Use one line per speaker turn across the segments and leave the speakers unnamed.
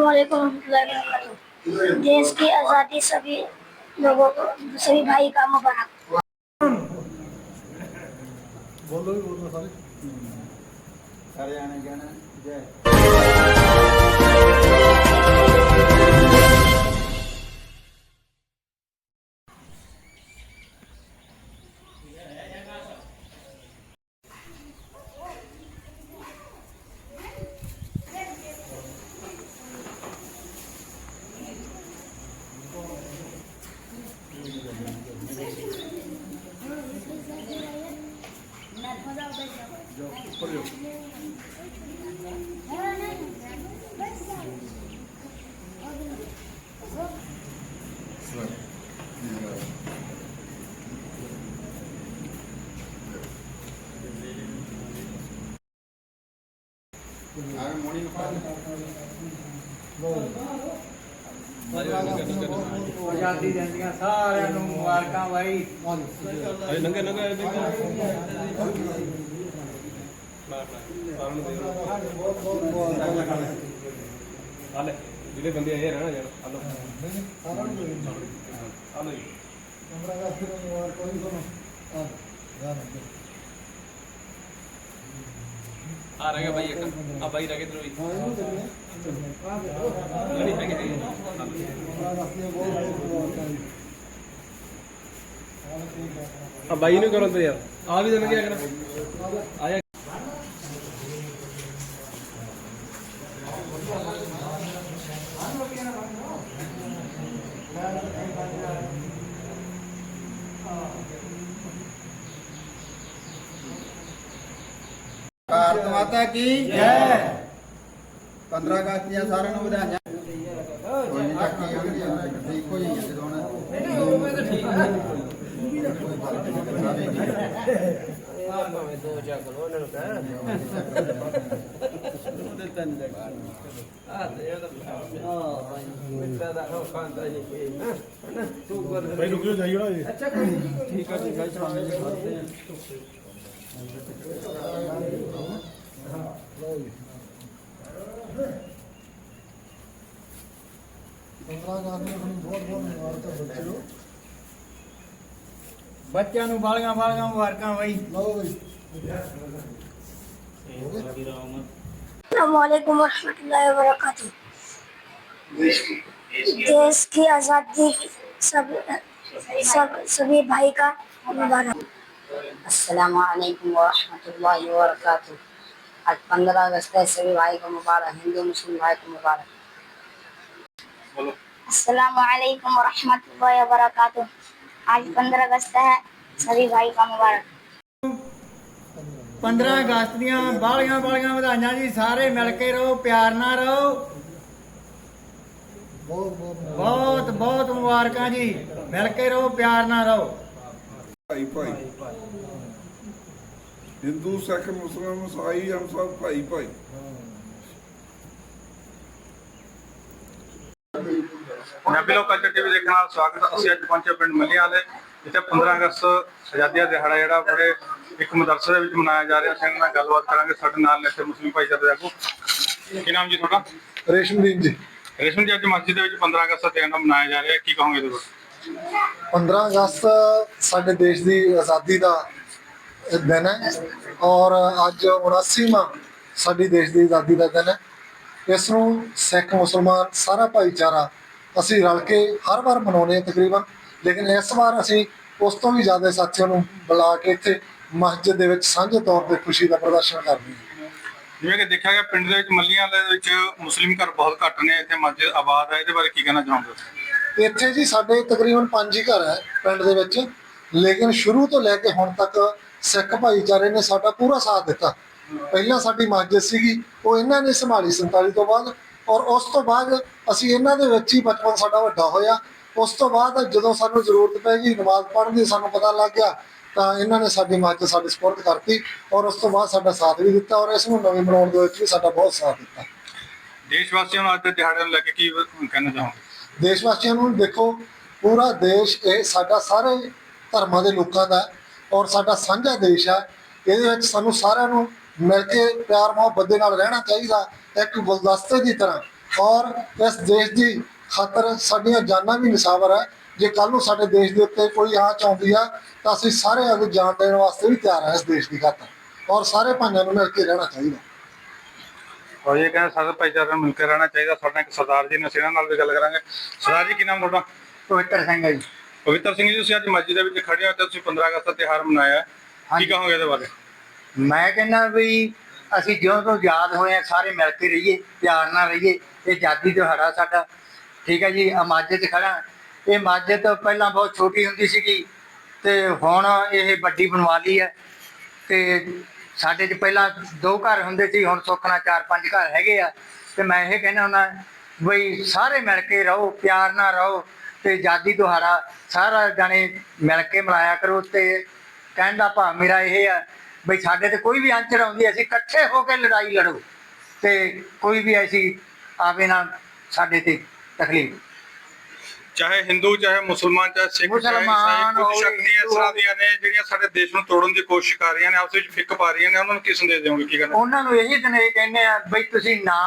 वालेकुम देश की आज़ादी सभी लोगों को सभी भाई का मुबारक
बोलो भी
बोलो सारे सारे आने जाना जय ਆਜ਼ਾਦੀ ਦਿੰਦੀਆਂ ਸਾਰਿਆਂ ਨੂੰ ਮੁਬਾਰਕਾਂ ਬਾਈ।
ਅਰੇ ਨੰਗੇ ਨੰਗੇ ਆਏ ਬਈ ਹਾਲੇ ਜਿਹੜੇ ਬੰਦੇ ਆਏ ਰਹਿਣਾ ਯਾਰ ਹਲੋ ਹਲੋ ਜੀ। ਆ ਰਹਿ ਗਿਆ ਬਾਈ ਇੱਕ। ਆ ਬਾਈ ਰਹਿ ਗਏ ਤੇਰੇ ਲੜੀ ਹੈਗੇ ਹੈਗੇ ਆ ਬਾਈ ਨੂੰ ਕਰੋ ਤੇ ਯਾਰ। ਆ ਵੀ ਦੇਣਗੇ ਅਗਰ ਆ ਜਾ।
ਭਾਰਤ ਮਾਤਾ ਕੀ? ਜੈ। 15 ਅਗਸਤ ਦੀਆਂ ਸਾਰਿਆਂ ਨੂੰ ਵਧਾਈਆਂ। ਕੋਈ ਨਹੀਂ ਚੱਕੀ ਜਾਣਗੇ ਠੀਕ ਹੋ ਜਾਈਏ ਜਦੋਂ
ਬਾਈ ਰੁਕ ਜਾ? ਜਾਈਓ ਨਾ। ਜੀ
ਬੱਚਿਆਂ ਨੂੰ ਬਾਲੀਆਂ ਬਾਲੀਆਂ ਮੁਬਾਰਕਾਂ ਬਾਈ
السلام علیکم ورحمۃ اللہ وبرکاتہ دیش کی آزادی سب سب سبھی بھائی کا
مبارک السلام علیکم و رحمۃ اللہ وبرکاتہ आज पंद्रह अगस्त है सभी भाई को मुबारक हिंदू मुस्लिम भाई को मुबारक
अस्सलाम वालेकुम रहमतुल्लाहि व बरकातुहू। आज पंद्रह अगस्त है सभी भाई का मुबारक
15 ਅਗਸਤ ਦੀਆਂ ਬਾਲੀਆਂ ਬਾਲੀਆਂ ਵਧਾਈਆਂ ਜੀ ਸਾਰੇ ਮਿਲ ਕੇ ਰਹੋ ਪਿਆਰ ਨਾਲ ਰਹੋ ਬਹੁਤ ਬਹੁਤ ਮੁਬਾਰਕਾਂ ਜੀ ਮਿਲ ਕੇ ਰਹੋ ਪਿਆਰ ਨਾਲ ਰਹੋ
ਭਾਈ ਭਾਈ ਹਿੰਦੂ ਸਿੱਖ ਮੁਸਲਮਾਨ ਈਸਾਈ ਹਮ ਸਭ ਭਾਈ ਭਾਈ।
ਪੰਜਾਬੀ ਲੋਕ ਕਲਚਰ ਟੀਵੀ ਦੇਖਣ ਨਾਲ ਸਵਾਗਤ। ਅਸੀਂ ਅੱਜ ਪਹੁੰਚੇ ਪਿੰਡ ਮੱਲੀਆਂ ਵਾਲੇ ਜਿੱਥੇ 15 ਅਗਸਤ ਆਜ਼ਾਦੀ ਦਾ ਦਿਹਾੜਾ ਜਿਹੜਾ ਬੜੇ ਇੱਕ ਮਦਰਸੇ ਦੇ ਵਿੱਚ ਮਨਾਇਆ ਜਾ ਰਿਹਾ। ਸਿੰਘ ਨਾਲ ਗੱਲਬਾਤ ਕਰਾਂਗੇ ਸਾਡੇ ਨਾਲ ਨੇ ਇੱਥੇ ਮੁਸਲਿਮ ਭਾਈਚਾਰੇ ਦੇ ਆਗੂ। ਕੀ ਨਾਮ ਜੀ ਤੁਹਾਡਾ?
ਰੇਸ਼ਮਦੀਨ ਜੀ।
ਰੇਸ਼ਮ ਜੀ ਅੱਜ ਮਸਜਿਦ ਦੇ ਵਿੱਚ 15 ਅਗਸਤ ਦਾ ਦਿਹਾੜਾ ਮਨਾਇਆ ਜਾ ਰਿਹਾ। ਹੈ ਕੀ ਕਹੋਗੇ ਬਾਰੇ
15 ਅਗਸਤ ਸਾਡੇ ਦੇਸ਼ ਦੀ ਆਜ਼ਾਦੀ ਦਾ ਦਿਨ ਹੈ ਔਰ ਅੱਜ 79ਵਾਂ ਸਾਡੀ ਦੇਸ਼ ਦੀ ਆਜ਼ਾਦੀ ਦਾ ਦਿਨ ਹੈ। ਇਸ ਨੂੰ ਸਿੱਖ ਮੁਸਲਮਾਨ ਸਾਰਾ ਭਾਈਚਾਰਾ ਅਸੀਂ ਰਲ ਕੇ ਹਰ ਵਾਰ ਮਨਾਉਂਦੇ ਹਾਂ ਤਕਰੀਬਨ। ਲੇਕਿਨ ਇਸ ਵਾਰ ਅਸੀਂ ਉਸ ਤੋਂ ਵੀ ਜ਼ਿਆਦਾ ਸਾਥੀਆਂ ਨੂੰ ਬੁਲਾ ਕੇ ਇੱਥੇ ਮਸਜਿਦ ਦੇ ਵਿੱਚ ਸਾਂਝੇ ਤੌਰ ਤੇ ਖੁਸ਼ੀ ਦਾ ਪ੍ਰਦਰਸ਼ਨ ਕਰਦੇ ਹਾਂ।
ਜਿਵੇਂ ਕਿ ਦੇਖਿਆ ਗਿਆ ਪਿੰਡ ਦੇ ਵਿੱਚ ਮੱਲੀਆਂ ਵਾਲੇ ਦੇ ਵਿੱਚ ਮੁਸਲਿਮ ਘਰ ਬਹੁਤ ਘੱਟ ਨੇ ਇੱਥੇ ਮਸਜਿਦ ਆਬਾਦ ਹੈ। ਇਹਦੇ ਬਾਰੇ ਕੀ ਕਹਿਣਾ ਚਾਹੋਗੇ?
ਇੱਥੇ ਜੀ ਸਾਡੇ ਤਕਰੀਬਨ ਪੰਜ ਹੀ ਘਰ ਹੈ ਪਿੰਡ ਦੇ ਵਿੱਚ। ਲੇਕਿਨ ਸ਼ੁਰੂ ਤੋਂ ਲੈ ਕੇ ਹੁਣ ਤੱਕ ਸਿੱਖ ਭਾਈਚਾਰੇ ਨੇ ਸਾਡਾ ਪੂਰਾ ਸਾਥ ਦਿੱਤਾ। ਪਹਿਲਾਂ ਸਾਡੀ ਮਸਜਿਦ ਸੀਗੀ ਉਹ ਇਹਨਾਂ ਨੇ ਸੰਭਾਲੀ 47 ਤੋਂ ਬਾਅਦ ਔਰ ਉਸ ਤੋਂ ਬਾਅਦ ਅਸੀਂ ਇਹਨਾਂ ਦੇ ਵਿੱਚ ਹੀ ਬਚਪਨ ਸਾਡਾ ਵੱਡਾ ਹੋਇਆ। ਉਸ ਤੋਂ ਬਾਅਦ ਜਦੋਂ ਸਾਨੂੰ ਜ਼ਰੂਰਤ ਪੈ ਗਈ ਨਮਾਜ਼ ਪੜ੍ਹਨ ਦੀ ਸਾਨੂੰ ਪਤਾ ਲੱਗ ਗਿਆ ਤਾਂ ਇਹਨਾਂ ਨੇ ਸਾਡੀ ਮਸਜਿਦ ਸਾਡੇ ਸਪੁਰਦ ਕਰਤੀ ਔਰ ਉਸ ਤੋਂ ਬਾਅਦ ਸਾਡਾ ਸਾਥ ਵੀ ਦਿੱਤਾ ਔਰ ਇਸ ਨੂੰ ਨਵੀਂ ਬਣਾਉਣ ਦੇ ਵਿੱਚ ਵੀ ਸਾਡਾ ਬਹੁਤ ਸਾਥ ਦਿੱਤਾ।
ਦੇਸ਼ ਵਾਸੀਆਂ ਨੂੰ ਅੱਜ ਦੇ ਦਿਹਾੜੇ ਨੂੰ ਲੈ ਕੇ ਕੀ ਕਹਿਣਾ ਚਾਹੋਗੇ?
ਦੇਸ਼ ਵਾਸੀਆਂ ਨੂੰ ਦੇਖੋ ਪੂਰਾ ਦੇਸ਼ ਇਹ ਸਾਡਾ ਸਾਰੇ ਧਰਮਾਂ ਦੇ ਲੋਕਾਂ ਦਾ ਔਰ ਸਾਡਾ ਸਾਂਝਾ ਦੇਸ਼ ਹੈ ਇਹਦੇ ਵਿੱਚ ਸਾਨੂੰ ਸਾਰਿਆਂ ਨੂੰ ਮਿਲ ਕੇ ਪਿਆਰ ਮੁਹੱਬਤ ਦੇ ਨਾਲ ਰਹਿਣਾ ਚਾਹੀਦਾ ਇੱਕ ਗੁਲਦਸਤੇ ਦੀ ਤਰ੍ਹਾਂ। ਔਰ ਇਸ ਦੇਸ਼ ਦੀ ਖਾਤਰ ਸਾਡੀਆਂ ਜਾਨਾਂ ਵੀ ਨਿਸ਼ਾਵਰ ਹੈ। ਜੇ ਕੱਲ ਨੂੰ ਸਾਡੇ ਦੇਸ਼ ਦੇ ਉੱਤੇ ਕੋਈ ਆਂਚ ਆਉਂਦੀ ਆ ਤਾਂ ਅਸੀਂ ਸਾਰੇ ਆਪਣੀ ਜਾਨ ਦੇਣ ਵਾਸਤੇ ਵੀ ਤਿਆਰ ਹਾਂ ਇਸ ਦੇਸ਼ ਦੀ ਖਾਤਰ। ਔਰ ਸਾਰੇ ਭਾਈਆਂ ਨੂੰ ਮਿਲ ਕੇ ਰਹਿਣਾ ਚਾਹੀਦਾ।
ਔਰ ਇਹ ਕਹਿੰਦੇ ਸਾਰੇ ਭਾਈਚਾਰੇ ਨੂੰ ਮਿਲ ਕੇ ਰਹਿਣਾ ਚਾਹੀਦਾ। ਸਾਡੇ ਨਾਲ ਇੱਕ ਸਰਦਾਰ ਜੀ ਨੇ ਇਹਨਾਂ ਨਾਲ ਵੀ ਗੱਲ ਕਰਾਂਗੇ। ਸਰਦਾਰ ਜੀ ਕੀ ਨਾਮ ਤੁਹਾਡਾ?
ਪਵਿੱਤਰ ਸਿੰਘ ਹੈ ਜੀ।
ਪਵਿੱਤਰ ਸਿੰਘ ਜੀ ਤੁਸੀਂ ਅੱਜ ਮਸਜਿਦ ਦੇ ਵਿੱਚ ਖੜੇ ਹੋ ਤੇ ਤੁਸੀਂ 15 ਅਗਸਤ ਦਾ ਤਿਉਹਾਰ ਮਨਾਇਆ। ਕੀ। ਕਹੋਗੇ ਇਹਦੇ ਬਾਰੇ?
ਮੈਂ ਕਹਿੰਦਾ ਵੀ ਅਸੀਂ ਜਿਉਂ ਤੋਂ ਯਾਦ ਹੋਏ ਆ ਸਾਰੇ ਮਿਲ ਕੇ ਰਹੀਏ ਪਿਆਰ ਨਾਲ ਰਹੀਏ। ਇਹ ਆਜ਼ਾਦੀ ਦਿਹਾੜਾ ਸਾਡਾ। ਠੀਕ ਹੈ ਜੀ ਆ ਮਾਝੇ 'ਚ ਖੜਾ ਇਹ ਤੋਂ ਪਹਿਲਾਂ ਬਹੁਤ ਛੋਟੀ ਹੁੰਦੀ ਸੀਗੀ ਤੇ ਹੁਣ ਇਹ ਵੱਡੀ ਬਣਵਾ ਲਈ ਹੈ। ਤੇ ਸਾਡੇ 'ਚ ਪਹਿਲਾਂ ਦੋ ਘਰ ਹੁੰਦੇ ਸੀ ਹੁਣ ਸੁੱਖ ਨਾਲ ਚਾਰ ਪੰਜ ਘਰ ਹੈਗੇ ਆ। ਤੇ ਮੈਂ ਇਹ ਕਹਿੰਦਾ ਹੁੰਦਾ ਬਈ ਸਾਰੇ ਮਿਲ ਕੇ ਰਹੋ ਪਿਆਰ ਨਾਲ ਰਹੋ। ਤੇ ਆਜ਼ਾਦੀ ਦਿਹਾੜਾ ਸਾਰਾ ਜਾਣੇ ਮਿਲ ਕੇ ਮਨਾਇਆ ਕਰੋ ਤੇ ਕਹਿਣ ਦਾ ਭਾਵ ਮੇਰਾ ਇਹ ਆ ਬਈ ਸਾਡੇ ਤੇ ਕੋਈ ਵੀ ਅੰਚਰ ਆਉਂਦੀ ਹੈ, ਅਸੀਂ ਇਕੱਠੇ ਹੋ ਕੇ ਲੜਾਈ ਲੜੋ ਤੇ ਕੋਈ ਵੀ ਐਸੀ ਆਵੇ ਨਾ ਸਾਡੇ ਤੇ ਤਕਲੀਫ।
ਚਾਹੇ ਹਿੰਦੂ ਚਾਹੇ ਮੁਸਲਮਾਨ ਚਾਹੇ ਸਿੱਖ ਚਾਹੇ ਈਸਾਈ ਕੁਝ ਸ਼ਕਤੀਆਂ ਇਸ ਤਰ੍ਹਾਂ ਦੀਆਂ ਨੇ ਜਿਹੜੀਆਂ ਸਾਡੇ ਦੇਸ਼ ਨੂੰ ਤੋੜਨ ਦੀ ਕੋਸ਼ਿਸ਼ ਕਰ ਰਹੀਆਂ ਨੇ ਆਪਸ ਵਿੱਚ ਫਿੱਕ ਪਾ ਰਹੀਆਂ ਨੇ ਉਹਨਾਂ ਨੂੰ ਕੀ ਸੰਦੇਸ਼ ਦਿਓਗੇ ਕੀ ਕਰਨਾ
ਉਹਨਾਂ ਨੂੰ ਇਹੀ ਦਿਨ ਇਹ ਕਹਿੰਦੇ ਆ ਬਈ ਤੁਸੀਂ ਨਾ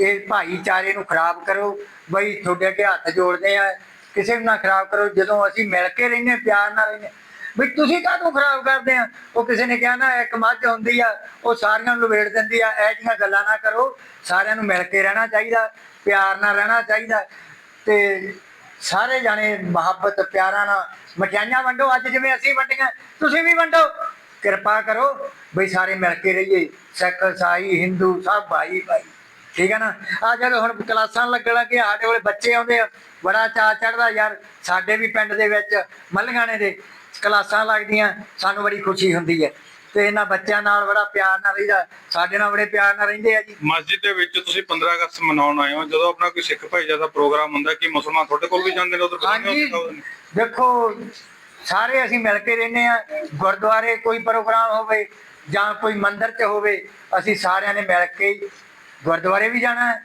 ਇਹ ਭਾਈਚਾਰੇ ਨੂੰ ਖਰਾਬ ਕਰੋ, ਬਈ ਤੁਹਾਡੇ ਅੱਗੇ ਹੱਥ ਜੋੜਦੇ ਆ, ਕਿਸੇ ਨੂੰ ਨਾ ਖਰਾਬ ਕਰੋ, ਜਦੋਂ ਅਸੀਂ ਮਿਲ ਕੇ ਰਹਿੰਦੇ ਪਿਆਰ ਨਾਲ ਰਹਿੰਦੇ ਬਈ ਤੁਸੀਂ ਕਾਹਤੋਂ ਖਰਾਬ ਕਰਦੇ ਆ? ਉਹ ਕਿਸੇ ਨੇ ਕਿਹਾ ਨਾ, ਇੱਕ ਮੱਝ ਹੁੰਦੀ ਆ, ਉਹ ਸਾਰਿਆਂ ਨੂੰ ਲਵੇੜ ਦਿੰਦੀ ਆ, ਇਹ ਜਿਹੀਆਂ ਗੱਲਾਂ ਨਾ ਕਰੋ। ਸਾਰਿਆਂ ਨੂੰ ਮਿਲ ਕੇ ਰਹਿਣਾ ਚਾਹੀਦਾ, ਪਿਆਰ ਨਾਲ ਰਹਿਣਾ ਚਾਹੀਦਾ। ਤੇ ਸਾਰੇ ਜਾਣੇ ਮੁਹੱਬਤ, ਪਿਆਰਾਂ ਨਾਲ, ਮਠਿਆਈਆਂ ਵੰਡੋ, ਅੱਜ ਜਿਵੇਂ ਅਸੀਂ ਵੰਡੀਆਂ, ਤੁਸੀਂ ਵੀ ਵੰਡੋ। ਕਿਰਪਾ ਕਰੋ, ਬਈ ਸਾਰੇ ਮਿਲ ਕੇ ਰਹੀਏ। ਸਿੱਖ ਈਸਾਈ ਹਿੰਦੂ, ਸਭ ਭਾਈ ਭਾਈ ਠੀਕ ਹੈ ਨਾ? ਆ ਜਦੋਂ ਹੁਣ ਕਲਾਸਾਂ ਲੱਗਣ ਲੱਗੇ ਸਾਡੇ ਕੋਲੇ ਬੱਚੇ ਆਉਂਦੇ ਆ ਬੜਾ ਚਾਅ ਚੜਦਾ ਯਾਰ ਸਾਡੇ ਵੀ ਪਿੰਡ ਦੇ ਵਿੱਚ ਮੱਲਗਾਣੇ ਦੇ ਕਲਾਸਾਂ ਲੱਗਦੀਆਂ ਸਾਨੂੰ ਬੜੀ ਖੁਸ਼ੀ ਹੁੰਦੀ ਹੈ। ਤੇ ਇਹਨਾਂ ਬੱਚਿਆਂ ਨਾਲ ਬੜਾ ਪਿਆਰ ਨਾਲ ਰਹੀਦਾ ਸਾਡੇ ਨਾਲ ਬੜੇ ਪਿਆਰ ਨਾਲ ਰਹਿੰਦੇ ਆ ਜੀ।
ਮਸਜਿਦ ਦੇ ਵਿੱਚ ਤੁਸੀਂ 15 ਅਗਸਤ ਮਨਾਉਣ ਆਏ ਹੋ ਜਦੋਂ ਆਪਣਾ ਕੋਈ ਸਿੱਖ ਭਾਈਚਾਰਾ ਦਾ ਪ੍ਰੋਗਰਾਮ ਹੁੰਦਾ ਕਿ ਮੁਸਲਮਾਨ ਤੁਹਾਡੇ ਕੋਲ ਵੀ ਜਾਂਦੇ ਨੇ ਉਧਰ
ਹਾਂਜੀ। ਦੇਖੋ ਸਾਰੇ ਅਸੀਂ ਮਿਲ ਕੇ ਰਹਿੰਦੇ ਆ ਗੁਰਦੁਆਰੇ ਕੋਈ ਪ੍ਰੋਗਰਾਮ ਹੋਵੇ ਜਾਂ ਕੋਈ ਮੰਦਿਰ 'ਚ ਹੋਵੇ ਅਸੀਂ ਸਾਰਿਆਂ ਨੇ ਮਿਲ ਕੇ ਗੁਰਦੁਆਰੇ ਵੀ ਜਾਣਾ ਹੈ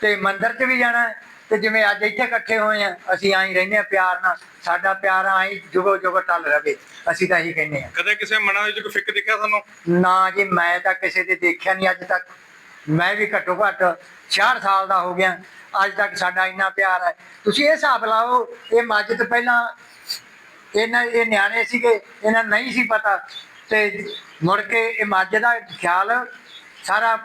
ਤੇ ਮੰਦਿਰ 'ਚ ਵੀ ਜਾਣਾ ਹੈ। ਤੇ ਜਿਵੇਂ ਅੱਜ ਇੱਥੇ ਇਕੱਠੇ ਹੋਏ ਆ ਅਸੀਂ ਆਈ ਰਹਿੰਦੇ ਆ ਪਿਆਰ ਨਾਲ। ਸਾਡਾ ਪਿਆਰ ਆਈ ਜੁਗੋ ਜੁਗੋ ਟਲ ਰਵੇ। ਅਸੀਂ ਤਾਂ ਇਹੀ ਕਹਿੰਦੇ ਆ
ਕਦੇ ਕਿਸੇ ਮਨਾਂ ਵਿੱਚ ਕੋਈ ਫਿੱਕ ਦਿਖਿਆ ਤੁਹਾਨੂੰ?
ਨਾ ਜੀ ਮੈਂ ਤਾਂ ਕਿਸੇ ਦੇ ਦੇਖਿਆ ਨਹੀਂ ਅੱਜ ਤੱਕ। ਮੈਂ ਵੀ ਘੱਟੋ ਘੱਟ 66 ਸਾਲ ਦਾ ਹੋ ਗਿਆ। ਅੱਜ ਤੱਕ ਸਾਡਾ ਇੰਨਾ ਪਿਆਰ ਹੈ। ਤੁਸੀਂ ਇਹ ਹਿਸਾਬ ਲਾਓ ਇਹ ਮੱਝ ਤੋਂ ਪਹਿਲਾਂ ਇਹਨਾਂ ਇਹ ਨਿਆਣੇ ਸੀਗੇ ਇਹਨਾਂ ਨਹੀਂ ਸੀ ਪਤਾ। ਤੇ ਮੁੜ ਕੇ ਇਹ ਮੱਝ ਦਾ ਖਿਆਲ ਸਾਰਾ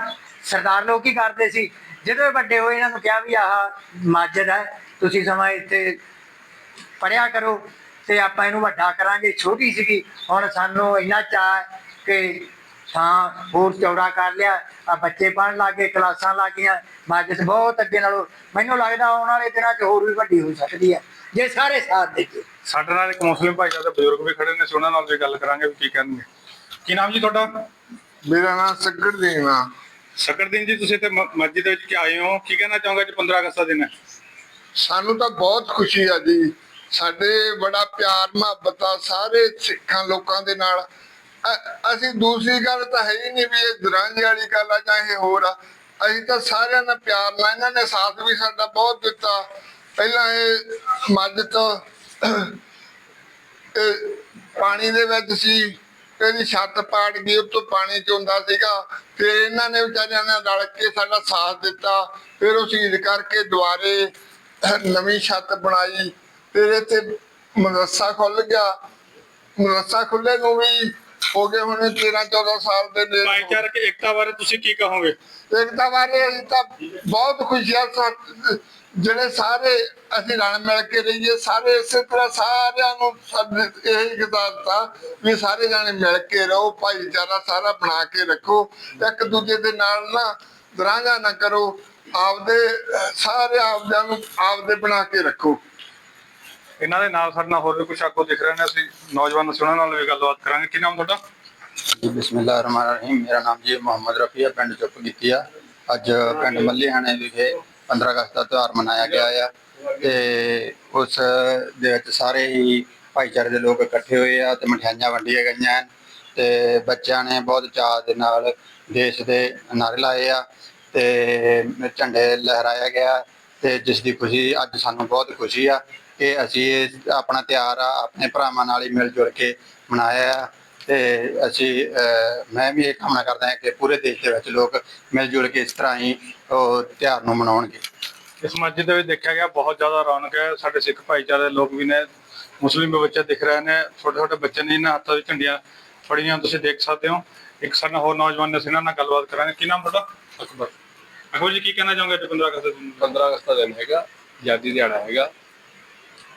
ਸਰਦਾਰ ਲੋਕ ਹੀ ਕਰਦੇ ਸੀ? ਜਦੋਂ ਵੱਡੇ ਹੋਏ ਇਹਨਾਂ ਨੂੰ ਕਿਹਾ ਵੀ ਆਹ ਮੱਝ ਦਾ ਹੈ, ਤੁਸੀਂ ਸਮਾਂ ਇੱਥੇ ਪੜਿਆ ਕਰੋ ਤੇ ਆਪਾਂ ਇਹਨੂੰ ਵੱਡਾ ਕਰਾਂਗੇ। ਛੋਟੀ ਸੀਗੀ ਹੁਣ ਸਾਨੂੰ ਇੰਨਾ ਚਾਹ ਕਿ ਥਾਂ ਹੋਰ ਚੌੜਾ ਕਰ ਲਿਆ। ਆ ਬੱਚੇ ਪੜ੍ਹਨ ਲੱਗੇ ਕਲਾਸਾਂ ਲੱਗੀਆਂ ਮਾਜਸ ਬਹੁਤ ਅੱਗੇ ਨਾਲੋਂ ਮੈਨੂੰ ਲੱਗਦਾ ਆਉਣ ਵਾਲੇ ਦਿਨਾਂ 'ਚ ਹੋਰ ਵੀ ਵੱਡੀ ਹੋ ਸਕਦੀ ਹੈ। ਜੇ ਸਾਰੇ ਸਾਥ ਦੇ ਕੇ
ਸਾਡੇ ਨਾਲ ਇੱਕ ਮੁਸਲਿਮ ਭਾਈਚਾਰੇ ਦੇ ਬਜ਼ੁਰਗ ਵੀ ਖੜੇ ਨੇ ਉਹਨਾਂ ਨਾਲ ਵੀ ਗੱਲ ਕਰਾਂਗੇ ਵੀ ਕੀ ਕਰਨਗੇ ਕੀ ਨਾਮ ਜੀ ਤੁਹਾਡਾ?
ਮੇਰਾ ਨਾਮ ਸੱਗੜ ਦੇਵ ਆ।
ਸਕਰਦੀਨ ਜੀ, ਤੁਸੀਂ ਤੇ ਮਸਜਿਦ ਦੇ ਵਿੱਚ ਆਏ ਹੋ? ਕੀ ਕਹਿਣਾ ਚਾਹੋਗੇ ਅੱਜ 15 ਅਗਸਤ ਦਾ ਦਿਨ ਹੈ?
ਸਾਨੂੰ ਤਾਂ ਬਹੁਤ ਖੁਸ਼ੀ ਆ ਜੀ। ਸਾਡੇ ਬੜਾ ਪਿਆਰ, ਮੁਹੱਬਤ ਆ ਸਾਰੇ ਸਿੱਖਾਂ ਲੋਕਾਂ ਦੇ ਨਾਲ। ਅ- ਅਸੀਂ ਦੂਸਰੀ ਗੱਲ ਤਾਂ ਹੈ ਹੀ ਨਹੀਂ ਵੀ ਇਹ ਦੁਰਾਂਝੇ ਵਾਲੀ ਗੱਲ ਆ ਜਾਂ ਇਹ ਹੋਰ ਆ। ਅਸੀਂ ਤਾਂ ਸਾਰਿਆਂ ਨਾਲ ਪਿਆਰ ਨਾਲ, ਇਹਨਾਂ ਨੇ ਸਾਥ ਵੀ ਸਾਡਾ ਬਹੁਤ ਦਿੱਤਾ। ਪਹਿਲਾਂ ਇਹ ਮੱਝ ਤੋਂ ਇਹ ਪਾਣੀ ਦੇ ਵਿੱਚ ਸੀ। ਇਹਦੀ ਛੱਤ ਪਾੜ ਗਈ, ਉੱਤੋਂ ਪਾਣੀ ਚੋਂਦਾ ਸੀਗਾ। ਤੇ ਇਹਨਾਂ ਨੇ ਵਿਚਾਰਿਆਂ ਨੇ ਰਲ ਕੇ ਸਾਡਾ ਸਾਥ ਦਿੱਤਾ। ਫਿਰ ਉਹ ਸ਼ਹੀਦ ਕਰਕੇ ਦੁਆਰੇ ਨਵੀਂ ਛੱਤ ਬਣਾਈ। ਫਿਰ ਇੱਥੇ ਮਦਰਸਾ ਖੁੱਲ ਗਿਆ। ਮਦਰਸਾ ਖੁੱਲੇ ਨੂੰ ਵੀ ਹੋ ਗਏ ਹੁਣ 13 14 ਸਾਲ ਦੇ ਨੇੜੇ
ਭਾਈਚਾਰਕ ਏਕਤਾ ਬਾਰੇ ਤੁਸੀਂ ਕੀ ਕਹੋਗੇ?
ਏਕਤਾ ਬਾਰੇ ਅਸੀਂ ਤਾਂ ਬਹੁਤ ਖੁਸ਼ੀ ਆ ਜਿਹੜੇ ਸਾਰੇ ਅਸੀਂ ਰਲ ਮਿਲ ਕੇ ਰਹੀਏ ਸਾਰੇ ਇਸੇ ਤਰ੍ਹਾਂ ਸਾਰਿਆਂ ਨੂੰ ਇਹ ਗਿਦਾਰਤਾ ਵੀ ਸਾਰੇ ਜਾਣੇ ਮਿਲ ਕੇ ਰਹੋ ਭਾਈਚਾਰਾ ਸਾਰਾ ਬਣਾ ਕੇ ਰੱਖੋ ਇੱਕ ਦੂਜੇ ਦੇ ਨਾਲ ਨਾ ਦਰਾਂਗਾ ਨਾ ਕਰੋ ਆਪਦੇ ਸਾਰੇ ਆਪਦਿਆਂ ਨੂੰ ਆਪਦੇ ਬਣਾ ਕੇ ਰੱਖੋ।
ਇਹਨਾਂ ਦੇ ਨਾਲ ਸਾਡੇ ਨਾਲ ਹੋਰ ਵੀ ਕੁਝ ਆਗੂ ਦਿਖ ਰਹੇ ਨੇ, ਅਸੀਂ ਨੌਜਵਾਨ ਨਸਲਾਂ ਨਾਲ ਵੀ ਗੱਲਬਾਤ ਕਰਾਂਗੇ। ਕੀ ਨਾਮ ਤੁਹਾਡਾ?
ਜੀ ਬਿਸਮਿਲ੍ਲਾਹਿਰ ਰਹਿਮਾਨਿਰ ਰਹੀਮ। ਮੇਰਾ ਨਾਮ ਜੀ ਮੁਹੰਮਦ ਰਫੀ ਪਿੰਡ ਚੁੱਪ ਕੀਤੀ ਅੱਜ ਪਿੰਡ ਮੱਲੀਹਾਣੇ ਵਿਖੇ 15 ਅਗਸਤ ਦਾ ਤਿਉਹਾਰ ਮਨਾਇਆ ਗਿਆ ਆ ਤੇ ਉਸ ਦੇ ਵਿੱਚ ਸਾਰੇ ਹੀ ਭਾਈਚਾਰੇ ਦੇ ਲੋਕ ਇਕੱਠੇ ਹੋਏ ਆ ਤੇ ਮਠਿਆਈਆਂ ਵੰਡੀਆਂ ਗਈਆਂ ਹਨ ਤੇ ਬੱਚਿਆਂ ਨੇ ਬਹੁਤ ਚਾਅ ਦੇ ਨਾਲ ਦੇਸ਼ ਦੇ ਨਾਰੇ ਲਾਏ ਆ ਤੇ ਝੰਡੇ ਲਹਿਰਾਇਆ ਗਿਆ ਤੇ ਜਿਸ ਦੀ ਖੁਸ਼ੀ ਅੱਜ ਸਾਨੂੰ ਬਹੁਤ ਖੁਸ਼ੀ ਆ ਕਿ ਅਸੀਂ ਇਹ ਆਪਣਾ ਤਿਉਹਾਰ ਆ ਆਪਣੇ ਭਰਾਵਾਂ ਨਾਲ ਹੀ ਮਿਲ ਜੁਲ ਕੇ ਮਨਾਇਆ ਆ। ਤੇ ਅਸੀਂ ਅਹ, ਮੈਂ ਵੀ ਇਹ ਕਾਮਨਾ ਕਰਦਾ ਹਾਂ ਕਿ ਪੂਰੇ ਦੇਸ਼ ਦੇ ਵਿੱਚ ਲੋਕ ਮਿਲ ਜੁਲ ਕੇ ਇਸ ਤਰ੍ਹਾਂ ਹੀ ਉਹ ਤਿਉਹਾਰ ਨੂੰ ਮਨਾਉਣਗੇ।
ਇਸ ਮਸਜਿਦ ਦੇ ਵਿੱਚ ਦੇਖਿਆ ਗਿਆ ਬਹੁਤ ਜ਼ਿਆਦਾ ਰੌਣਕ ਹੈ। ਸਾਡੇ ਸਿੱਖ ਭਾਈਚਾਰੇ ਦੇ ਲੋਕ ਵੀ ਨੇ ਮੁਸਲਿਮ ਵੀ ਬੱਚੇ ਦਿਖ ਰਹੇ ਨੇ ਛੋਟੇ ਛੋਟੇ ਬੱਚੇ ਨੇ ਇਹਨਾਂ ਹੱਥਾਂ ਵਿੱਚ ਝੰਡੀਆਂ ਫੜੀਆਂ ਤੁਸੀਂ ਦੇਖ ਸਕਦੇ ਹੋ। ਇੱਕ ਸਾਡੇ ਹੋਰ ਨੌਜਵਾਨ ਨੇ ਅਸੀਂ ਇਹਨਾਂ ਨਾਲ ਗੱਲਬਾਤ ਕਰਾਂਗੇ। ਕੀ ਨਾਮ ਤੁਹਾਡਾ?
ਅਕਬਰ।
ਅਕਬਰ ਜੀ ਕੀ ਕਹਿਣਾ ਚਾਹੋਗੇ ਅੱਜ 15 ਅਗਸਤ ਦੇ ਦਿਨ?
15 ਅਗਸਤ ਦਾ ਦਿਨ ਹੈਗਾ ਆਜ਼ਾਦੀ ਦਿਹਾੜਾ ਹੈਗਾ।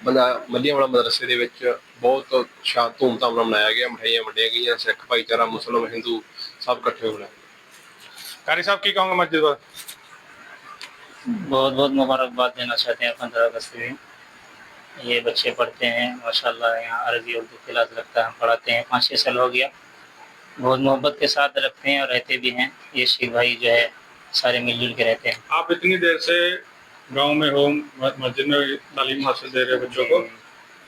ਮੱਲੀਆਂ ਵਾਲਾ ਮਦਰਸੇ ਦੇ ਵਿੱਚ ਬਹੁਤ ਸ਼ਾਂਤ ਧੂਮਧਾਮ ਨਾਲ ਮਨਾਇਆ ਗਿਆ ਮਠਾਈਆਂ ਵੰਡੀਆਂ ਗਈਆਂ ਸਿੱਖ ਭਾਈਚਾਰਾ ਮੁਸਲਮ ਹਿੰਦੂ ਸਭ ਇਕੱਠੇ ਹੋਏ
ਕਾਰੀ ਸਾਹਿਬ ਕੀ ਕਹੋਗੇ ਮਸਜਿਦ ਬਾਰੇ?
بہت بہت مبارکباد دینا چاہتے ہیں پندرہ اگست میں یہ بچے پڑھتے ہیں ماشاءاللہ یہاں عربی اردو کلاس رکھتا ہے ہم پڑھاتے ہیں پانچ چھ سال ہو گیا بہت محبت کے ساتھ رکھتے ہیں اور رہتے بھی ہیں یہ شیخ بھائی جو ہے سارے مل جل کے رہتے
ہیں آپ اتنی دیر سے گاؤں میں ہو مسجد میں تعلیم حاصل دے رہے بچوں کو۔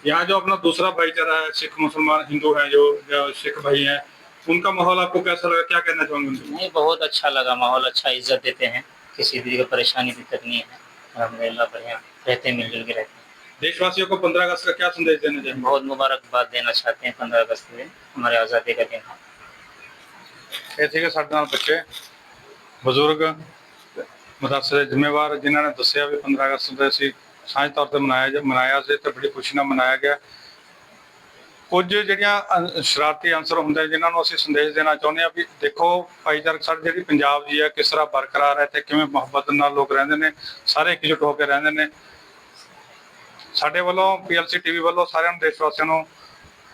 یہاں جو اپنا دوسرا بھائی چارہ ہے سکھ مسلمان ہندو ہے جو سکھ بھائی ہیں ان کا ماحول آپ کو کیسا لگا؟ کیا کہنا چاہوں
گا نہیں بہت اچھا لگا۔ ماحول اچھا عزت دیتے ہیں۔ کسی بھی کی پریشانی دقت نہیں ہے۔ الحمد للہ بڑھیا۔ رہتے مل جل کے
رہتے ہیں۔ دیش واسیوں کو پندرہ اگست کا کیا
سندیش دینا چاہیے بہت مبارکباد دینا چاہتے ہیں پندرہ اگست کے دن۔ ہمارے
آزادی کا دن ہے۔ ایسے ہے سارے بچے بزرگ ਮਦਰਸੇ ਦੇ ਜ਼ਿੰਮੇਵਾਰ ਜਿਨ੍ਹਾਂ ਨੇ ਦੱਸਿਆ ਵੀ 15 ਅਗਸਤ ਦੇ ਅਸੀਂ ਸਾਂਝ ਤੌਰ ਤੇ ਮਨਾਇਆ ਮਨਾਇਆ ਸੀ ਤੇ ਬੜੀ ਖੁਸ਼ੀ ਨਾਲ ਮਨਾਇਆ ਗਿਆ। ਕੁਝ ਜਿਹੜੀਆਂ ਸ਼ਰਾਰਤੀ ਅੰਸਰ ਹੁੰਦੇ ਜਿਨ੍ਹਾਂ ਨੂੰ ਅਸੀਂ ਸੰਦੇਸ਼ ਦੇਣਾ ਚਾਹੁੰਦੇ ਆ ਵੀ ਦੇਖੋ ਭਾਈਚਾਰਕ ਸਾਡੀ ਜਿਹੜੀ ਪੰਜਾਬ ਦੀ ਹੈ, ਕਿਸ ਤਰ੍ਹਾਂ ਬਰਕਰਾਰ ਹੈ ਤੇ ਕਿਵੇਂ ਮੁਹੱਬਤ ਨਾਲ ਲੋਕ ਰਹਿੰਦੇ ਨੇ, ਸਾਰੇ ਇਕਜੁੱਟ ਹੋ ਕੇ ਰਹਿੰਦੇ ਨੇ। ਸਾਡੇ ਵੱਲੋਂ ਪੀਐਲਸੀ ਟੀਵੀ ਵੱਲੋਂ ਸਾਰਿਆਂ ਨੂੰ ਦੇਸ਼ ਵਾਸੀਆਂ ਨੂੰ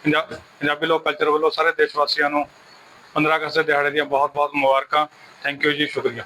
ਪੰਜਾਬ ਪੰਜਾਬੀ ਲੋਕ ਕਲਚਰ ਵੱਲੋਂ ਸਾਰੇ ਦੇਸ਼ ਵਾਸੀਆਂ ਨੂੰ 15 ਅਗਸਤ ਦੇ ਦਿਹਾੜੇ ਦੀਆਂ ਬਹੁਤ ਬਹੁਤ ਮੁਬਾਰਕਾਂ। ਥੈਂਕ ਯੂ ਜੀ, ਸ਼ੁਕਰੀਆ।